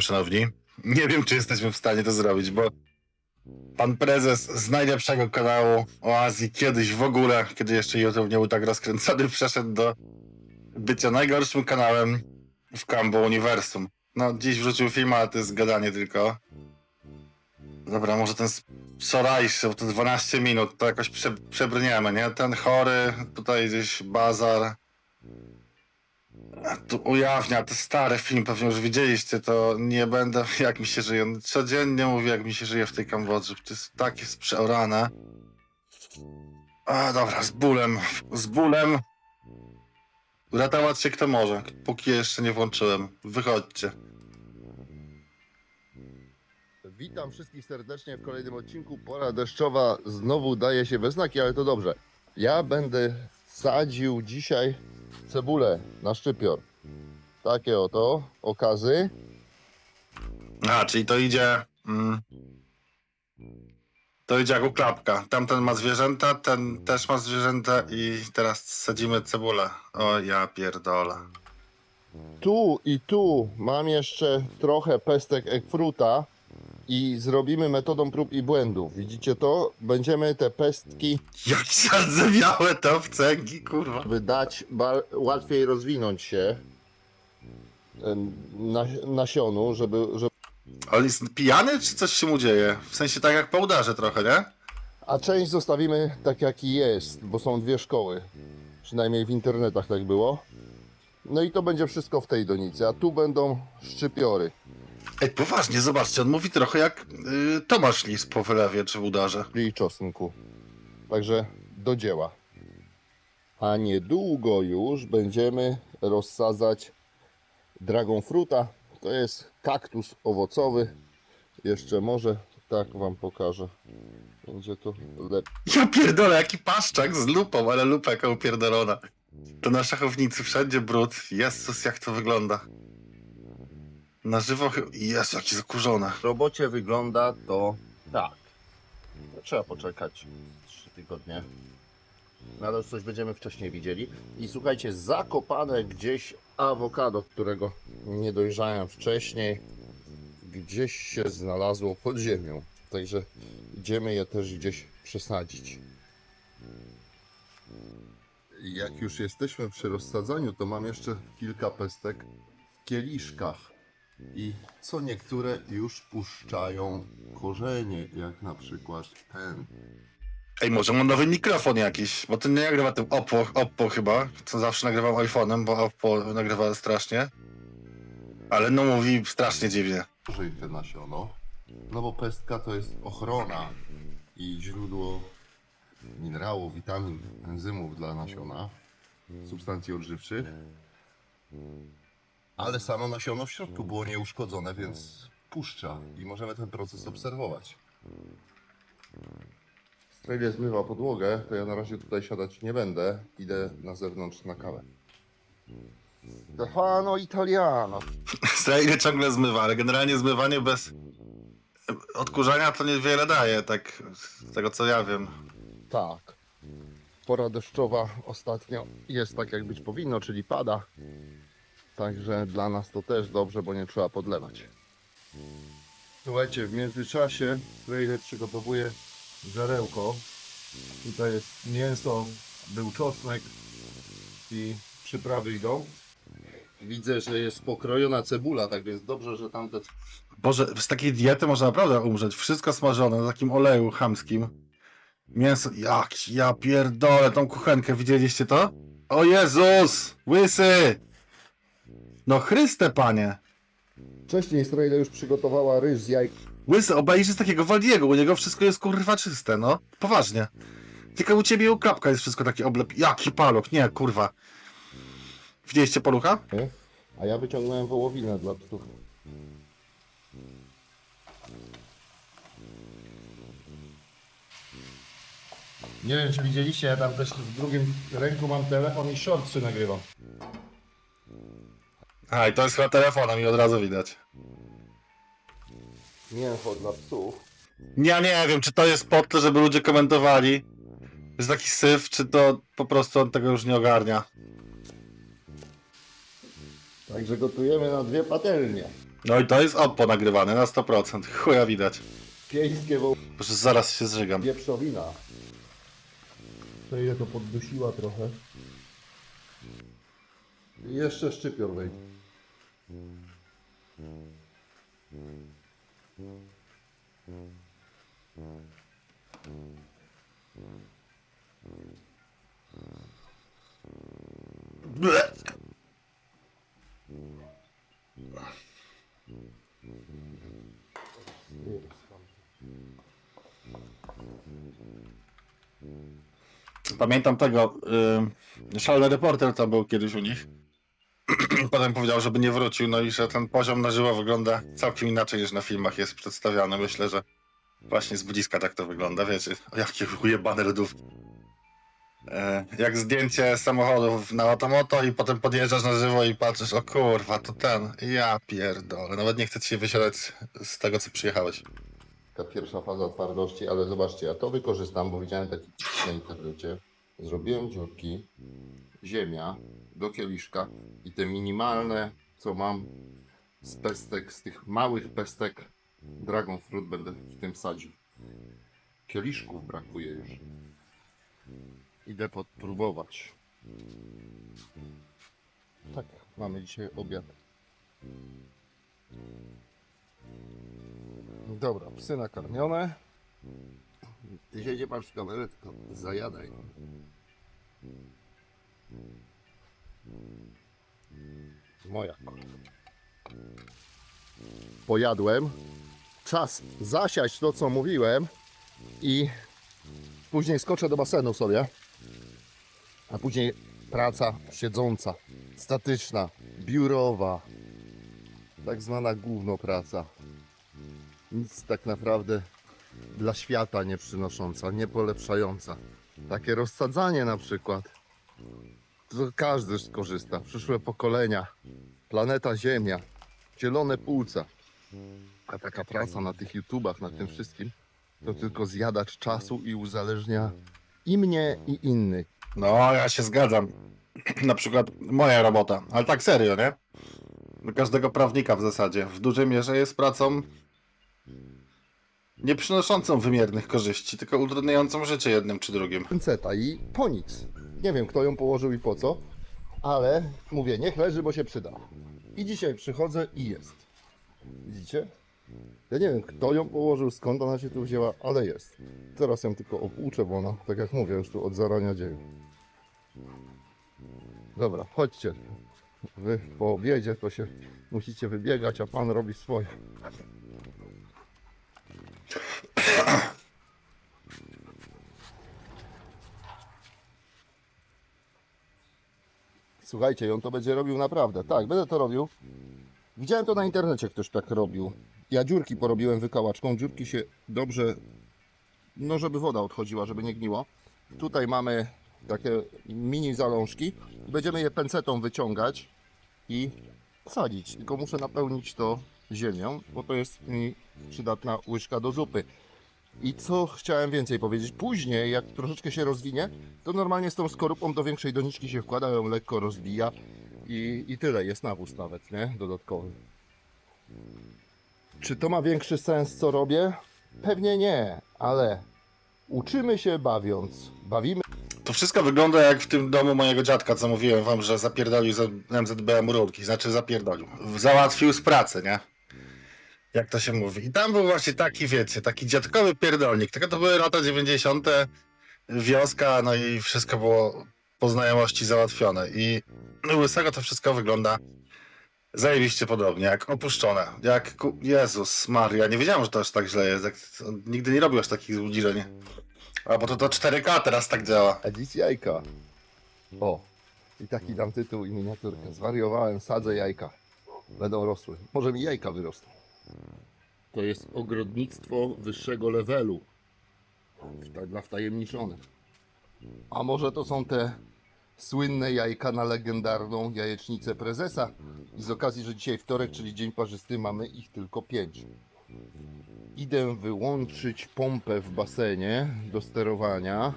Cześć, szanowni. Nie wiem, czy jesteśmy w stanie to zrobić, bo pan prezes z najlepszego kanału o Azji kiedyś w ogóle, kiedy jeszcze YouTube nie był tak rozkręcony, przeszedł do bycia najgorszym kanałem w Kambo Uniwersum. No, dziś wrzucił film, ale to jest gadanie tylko. Dobra, może ten wczorajszy, bo to 12 minut, to jakoś prze, przebrniemy, nie? Ten chory, tutaj gdzieś bazar. Tu ujawnia, to stary film, pewnie już widzieliście, to nie będę, jak mi się żyje. On Codziennie mówię, jak mi się żyje w tej Kambodży, to jest takie przeorane. A dobra, z bólem, z bólem. Ratować się kto może, póki jeszcze nie włączyłem. Wychodźcie. Witam wszystkich serdecznie w kolejnym odcinku. Pora deszczowa znowu daje się we znaki, ale to dobrze. Ja będę sadził dzisiaj cebulę na szczypior. Takie oto okazy. A, czyli to idzie. Mm, to idzie jako klapka. Tamten ma zwierzęta, ten też ma zwierzęta i teraz sadzimy cebulę. O ja pierdolę. Tu i tu mam jeszcze trochę pestek ekfruta i zrobimy metodą prób i błędów. Widzicie to? Będziemy te pestki Jak zardzewiałe to w cęgi, kurwa. żeby dać bar- łatwiej rozwinąć się em, na, nasionu, żeby, żeby On jest pijany, czy coś się mu dzieje? W sensie tak jak po udarze trochę, nie? A część zostawimy tak jaki jest, bo są dwie szkoły. Przynajmniej w internetach tak było. No i to będzie wszystko w tej donicy, a tu będą szczypiory, Ej, poważnie, zobaczcie, on mówi trochę jak y, Tomasz Lis po wylewie czy udarze. czyli czosnku. Także do dzieła. A niedługo już będziemy rozsadzać dragon fruta. To jest kaktus owocowy. Jeszcze może tak wam pokażę. Będzie to lepiej. Ja pierdolę, jaki paszczak z lupą, ale lupa jaka upierdolona. To na szachownicy wszędzie brud. Jezus, jak to wygląda. Na żywo chyba... Jezu, jakie zakurzone. W robocie wygląda to tak. Trzeba poczekać 3 tygodnie. No ale już coś będziemy wcześniej widzieli. I słuchajcie, zakopane gdzieś awokado, którego nie dojrzałem wcześniej, gdzieś się znalazło pod ziemią. Także idziemy je też gdzieś przesadzić. Jak już jesteśmy przy rozsadzaniu, to mam jeszcze kilka pestek w kieliszkach. I co niektóre już puszczają korzenie, jak na przykład ten. Ej, może mam nowy mikrofon jakiś, bo ten nie nagrywa tym Oppo, Oppo chyba, co zawsze nagrywam iPhone'em, bo Oppo nagrywa strasznie. Ale no mówi strasznie dziwnie. Użyj te nasiono. No bo pestka to jest ochrona i źródło minerałów, witamin, enzymów dla nasiona, substancji odżywczych. Ale samo nasiono w środku było nieuszkodzone, więc puszcza i możemy ten proces obserwować. Strejlie zmywa podłogę, to ja na razie tutaj siadać nie będę. Idę na zewnątrz na kawę. Stefano Italiano. Strajnie ciągle zmywa, ale generalnie zmywanie bez odkurzania to niewiele daje, tak z tego co ja wiem. Tak. Pora deszczowa ostatnio jest tak jak być powinno, czyli pada. Także dla nas to też dobrze, bo nie trzeba podlewać. Słuchajcie, w międzyczasie trailer przygotowuje żarełko. Tutaj jest mięso, był czosnek i przyprawy idą. Widzę, że jest pokrojona cebula, tak więc dobrze, że tamte Boże, z takiej diety można naprawdę umrzeć. Wszystko smażone na takim oleju chamskim. Mięso, jak, ja pierdolę tą kuchenkę, widzieliście to? O Jezus! Łysy! No Chryste, panie! Wcześniej Strejle już przygotowała ryż z jajk. Łysy, obejrzyj z takiego Waldiego, u niego wszystko jest kurwa czyste, no. Poważnie. Tylko u ciebie u klapka jest wszystko takie oblep... Jaki paluch, nie, kurwa. Widzieliście palucha? A ja wyciągnąłem wołowinę dla psów. Nie wiem, czy widzieliście, ja tam też w drugim ręku mam telefon i shortsy nagrywam. A, i to jest chyba telefonem i od razu widać. mięcho dla psów. Ja nie wiem, czy to jest pod to, żeby ludzie komentowali. Jest taki syf, czy to po prostu on tego już nie ogarnia. Także gotujemy na dwie patelnie. No i to jest oppo nagrywane na 100%. Chuja widać. Pieńskie wo... Proszę, zaraz się zżygam. wieprzowina. To ile to poddusiła trochę. Jeszcze szczypior wejdzie. Pamiętam tego, y, szalony reporter to był kiedyś u nich. Potem powiedział, żeby nie wrócił, no i że ten poziom na żywo wygląda całkiem inaczej niż na filmach jest przedstawiany. Myślę, że właśnie z bliska tak to wygląda, wiecie, o jakie ujebane lodówki. E, jak zdjęcie samochodów na automoto i potem podjeżdżasz na żywo i patrzysz, o kurwa, to ten, ja pierdolę, nawet nie chcę ci się wysiadać z tego, co przyjechałeś. Ta pierwsza faza twardości, ale zobaczcie, ja to wykorzystam, bo widziałem taki na internecie. Zrobiłem dziurki, ziemia do kieliszka i te minimalne, co mam z pestek, z tych małych pestek Dragon Fruit będę w tym sadził. Kieliszków brakuje już. Idę podpróbować. Tak, mamy dzisiaj obiad. Dobra, psy nakarmione. Ty patrz w kamerę, tylko zajadaj. Moja. Pojadłem. Czas zasiać to, co mówiłem i później skoczę do basenu sobie. A później praca siedząca, statyczna, biurowa, tak zwana gówno praca nic tak naprawdę dla świata nie przynosząca, nie polepszająca. Takie rozsadzanie na przykład, to każdy skorzysta. Przyszłe pokolenia, planeta Ziemia, zielone płuca. A taka praca na tych YouTubach, na tym wszystkim, to tylko zjadacz czasu i uzależnia i mnie, i innych. No, ja się zgadzam. Na przykład moja robota, ale tak serio, nie? Każdego prawnika w zasadzie w dużej mierze jest pracą nie przynoszącą wymiernych korzyści, tylko utrudniającą życie jednym czy drugim. Pinceta i po nic. Nie wiem, kto ją położył i po co, ale mówię, niech leży, bo się przyda. I dzisiaj przychodzę i jest. Widzicie? Ja nie wiem, kto ją położył, skąd ona się tu wzięła, ale jest. Teraz ją tylko opłuczę, bo ona, tak jak mówię, już tu od zarania dzieje. Dobra, chodźcie. Wy po obiedzie to się musicie wybiegać, a pan robi swoje. Słuchajcie, on to będzie robił naprawdę. Tak, będę to robił. Widziałem to na internecie, ktoś tak robił. Ja dziurki porobiłem wykałaczką. Dziurki się dobrze, no żeby woda odchodziła, żeby nie gniło. Tutaj mamy takie mini zalążki. Będziemy je pencetą wyciągać i sadzić. Tylko muszę napełnić to ziemią, bo to jest mi przydatna łyżka do zupy. I co chciałem więcej powiedzieć? Później, jak troszeczkę się rozwinie, to normalnie z tą skorupą do większej doniczki się wkłada, ją lekko rozbija i, i tyle, jest nawóz nawet, nie? Dodatkowy. Czy to ma większy sens, co robię? Pewnie nie, ale uczymy się bawiąc. Bawimy To wszystko wygląda jak w tym domu mojego dziadka, co mówiłem wam, że zapierdolił za MZBM rurki, znaczy zapierdolił. Załatwił z pracy, nie? Jak to się mówi. I tam był właśnie taki, wiecie, taki dziadkowy pierdolnik. Tylko to były lata 90. wioska, no i wszystko było po znajomości załatwione. I u Łysego to wszystko wygląda zajebiście podobnie, jak opuszczone. Jak, ku... Jezus Maria, nie wiedziałem, że to aż tak źle jest. Jak... Nigdy nie robił aż takich złudzeń. A bo to to 4K teraz tak działa. Dziś jajka. O, i taki dam tytuł i miniaturkę. Zwariowałem, sadzę jajka. Będą rosły. Może mi jajka wyrosną. To jest ogrodnictwo wyższego levelu. Dla wtajemniczonych. A może to są te słynne jajka na legendarną jajecznicę prezesa. I z okazji, że dzisiaj wtorek, czyli dzień parzysty, mamy ich tylko pięć. Idę wyłączyć pompę w basenie do sterowania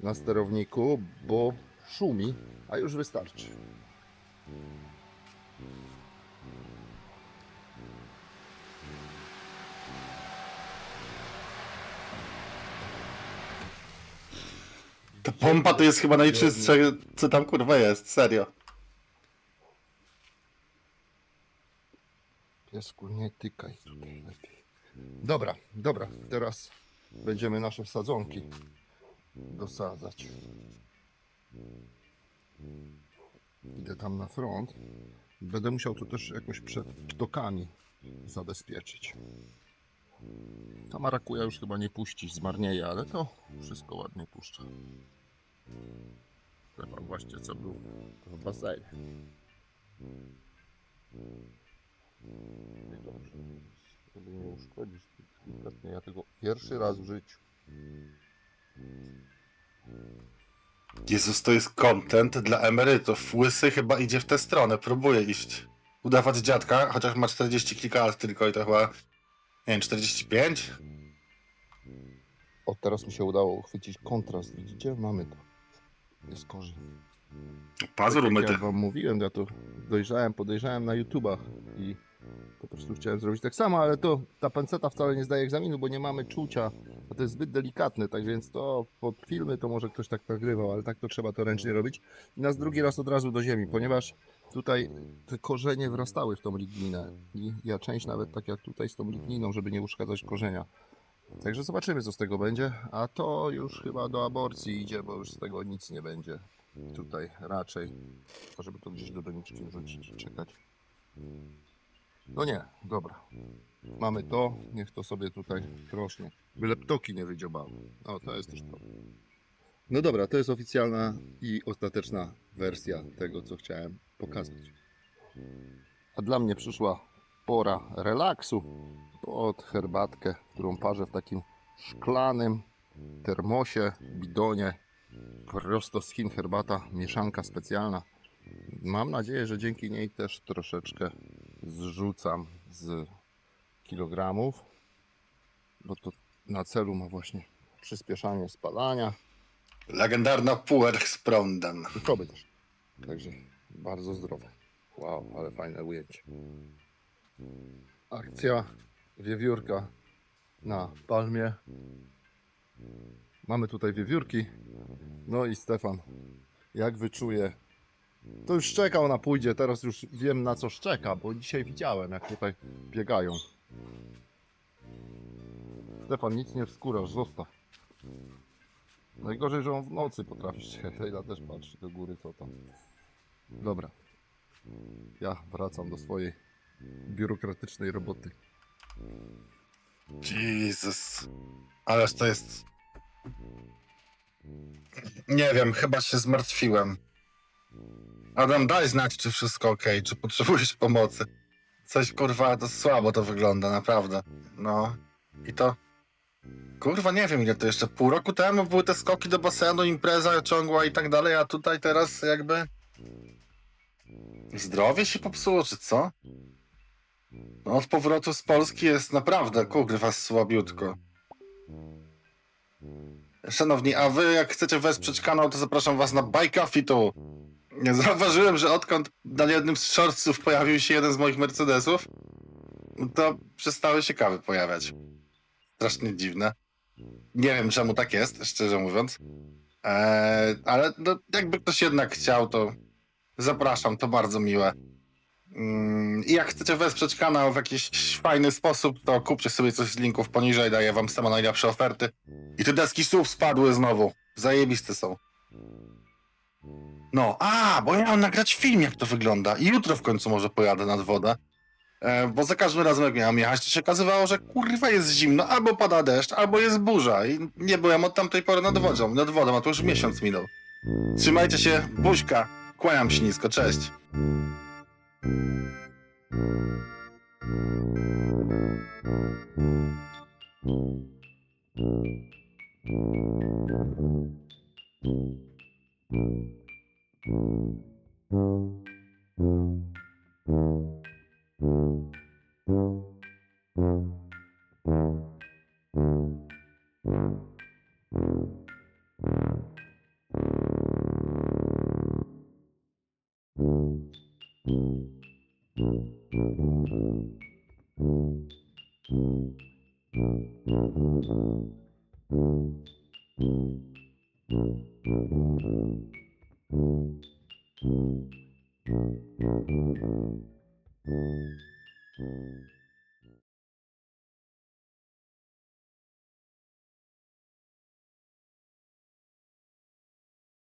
na sterowniku, bo szumi, a już wystarczy. Ta pompa to jest chyba najczystsze, co tam kurwa jest, serio. Piesku, nie tykaj. Dobra, dobra, teraz będziemy nasze wsadzonki dosadzać. Idę tam na front. Będę musiał tu też jakoś przed dokami zabezpieczyć. Ta marakuja już chyba nie puści, zmarnieje, ale to wszystko ładnie puszcza. Chyba właśnie co był w basenie. I dobrze, żeby nie uszkodzić delikatnie. Ja tego pierwszy raz w życiu. Jezus, to jest content dla emerytów. Łysy chyba idzie w tę stronę, próbuje iść. Udawać dziadka, chociaż ma 40 kilka lat tylko i to chyba, nie wiem, 45? O, teraz mi się udało uchwycić kontrast. Widzicie? Mamy to. Jest korzeń. Pazur Tak jak ja wam mówiłem, ja to dojrzałem, podejrzałem na YouTubach i po prostu chciałem zrobić tak samo, ale to ta panceta wcale nie zdaje egzaminu, bo nie mamy czucia, a to jest zbyt delikatne, tak więc to pod filmy to może ktoś tak nagrywał, ale tak to trzeba to ręcznie robić. I nas drugi raz od razu do ziemi, ponieważ tutaj te korzenie wrastały w tą ligninę i ja część nawet tak jak tutaj z tą ligniną, żeby nie uszkadzać korzenia. Także zobaczymy co z tego będzie, a to już chyba do aborcji idzie, bo już z tego nic nie będzie. Tutaj raczej, to żeby to gdzieś do doniczki wrzucić i czekać. No nie, dobra. Mamy to, niech to sobie tutaj rośnie. Byle ptoki nie wydziobały. O, to jest też to. No dobra, to jest oficjalna i ostateczna wersja tego, co chciałem pokazać. A dla mnie przyszła pora relaksu pod herbatkę, którą parzę w takim szklanym termosie, bidonie. Prosto z Chin herbata, mieszanka specjalna. Mam nadzieję, że dzięki niej też troszeczkę zrzucam z kilogramów, bo to na celu ma właśnie przyspieszanie spalania Legendarna puer z prądem. i koby też. Także bardzo zdrowe. Wow, ale fajne ujęcie. Akcja wiewiórka na palmie. Mamy tutaj wiewiórki. No i Stefan, jak wyczuje, to już szczekał na pójdzie, teraz już wiem na co szczeka, bo dzisiaj widziałem jak tutaj biegają. Stefan, nic nie wskórasz, zostaw. Najgorzej, że on w nocy potrafi szczekać, Leila też patrzy do góry, co tam. Dobra. Ja wracam do swojej biurokratycznej roboty. Jezus. Ależ to jest... Nie wiem, chyba się zmartwiłem. Adam, daj znać, czy wszystko ok, czy potrzebujesz pomocy. Coś, kurwa, to słabo to wygląda, naprawdę. No. I to... Kurwa, nie wiem ile to jeszcze. Pół roku temu były te skoki do basenu, impreza ciągła i tak dalej, a tutaj teraz jakby... Zdrowie się popsuło, czy co? No, od powrotu z Polski jest naprawdę, kurwa, słabiutko. Szanowni, a wy jak chcecie wesprzeć kanał, to zapraszam was na Buy Coffee tu. Nie Zauważyłem, że odkąd na jednym z shortsów pojawił się jeden z moich Mercedesów, to przestały się kawy pojawiać. Strasznie dziwne. Nie wiem czemu tak jest, szczerze mówiąc. Eee, ale no, jakby ktoś jednak chciał, to zapraszam, to bardzo miłe. Mm, I jak chcecie wesprzeć kanał w jakiś fajny sposób, to kupcie sobie coś z linków poniżej, daję wam same najlepsze oferty. I te deski słów spadły znowu. Zajebiste są. No, a, bo ja mam nagrać film, jak to wygląda. I jutro w końcu może pojadę nad wodę. E, bo za każdym razem, jak miałem jechać, to się okazywało, że kurwa jest zimno, albo pada deszcz, albo jest burza. I nie byłem od tamtej pory nad wodą, nad wodą, a to już miesiąc minął. Trzymajcie się, buźka. Kłaniam się nisko, cześć.